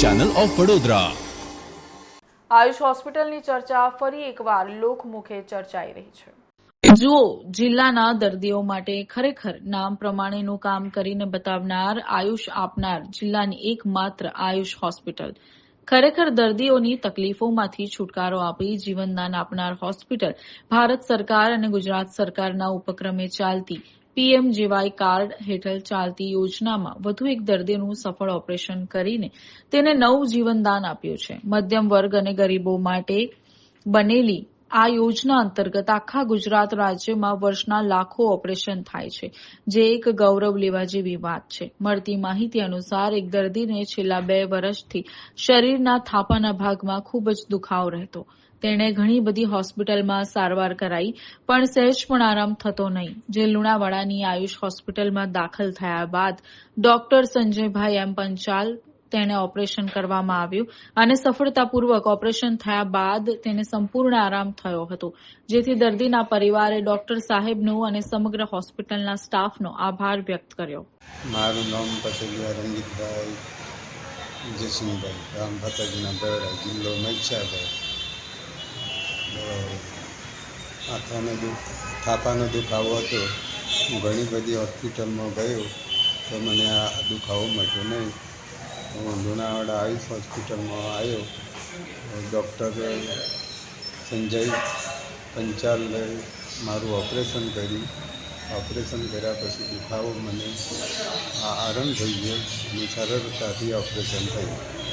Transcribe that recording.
Channel of Vadodara Ayush હોસ્પિટલની ચર્ચા ફરી એકવાર લોકમુખે ચર્ચાઈ રહી છે. જુઓ જિલ્લાના દર્દીઓ માટે ખરેખર નામ પ્રમાણેનું કામ કરીને બતાવનાર આયુષ આપનાર જિલ્લાની એકમાત્ર આયુષ હોસ્પિટલ. ખરેખર દર્દીઓની તકલીફોમાંથી છુટકારો આપી જીવનદાન આપનાર હોસ્પિટલ ભારત સરકાર અને ગુજરાત સરકારના ઉપક્રમે ચાલતી પીએમજેવાય કાર્ડ હેઠળ ચાલતી યોજનામાં વધુ એક દર્દીનું સફળ ઓપરેશન કરીને તેને નવું જીવનદાન આપ્યું છે. મધ્યમ વર્ગ અને ગરીબો માટે બનેલી આ યોજના અંતર્ગત આખા ગુજરાત રાજ્યમાં વર્ષના લાખો ઓપરેશન થાય છે, જે એક ગૌરવ લેવા જેવી વાત છે. મળતી માહિતી અનુસાર એક દર્દીને છેલ્લા બે વર્ષથી શરીરના થાપાના ભાગમાં ખૂબ જ દુખાવો રહેતો. તેણે ઘણી બધી હોસ્પિટલમાં સારવાર કરાઈ, પણ સહેજ પણ આરામ થતો નહીં. જે લુણાવાડાની આયુષ હોસ્પિટલમાં દાખલ થયા બાદ ડોક્ટર સંજયભાઈ એમ પંચાલ તેને ઓપરેશન કરવામાં આવ્યું અને સફળતાપૂર્વક ઓપરેશન થયા બાદ તેને સંપૂર્ણ આરામ થયો હતો. જેથી દર્દીના પરિવારે ડોક્ટર સાહેબનો અને સમગ્ર હોસ્પિટલના સ્ટાફનો આભાર વ્યક્ત કર્યો. મારું નામ પટેલિયા રંગીતભાઈ જયસિંહભાઈ રામ ભાતાજીના બરડા જિલ્લો થાપાનો દુખાવો હતો. હું ઘણી બધી હોસ્પિટલમાં ગયો તો મને આ દુખાવો મળ્યો નહીં. હું લુણાવાડા આયુષ હોસ્પિટલમાં આવ્યો. ડૉક્ટર સંજય પંચાલે મારું ઓપરેશન કર્યું. ઓપરેશન કર્યા પછી દુખાવો મને આરામ થઈ ગયો. અને સરળતાથી ઓપરેશન થયું.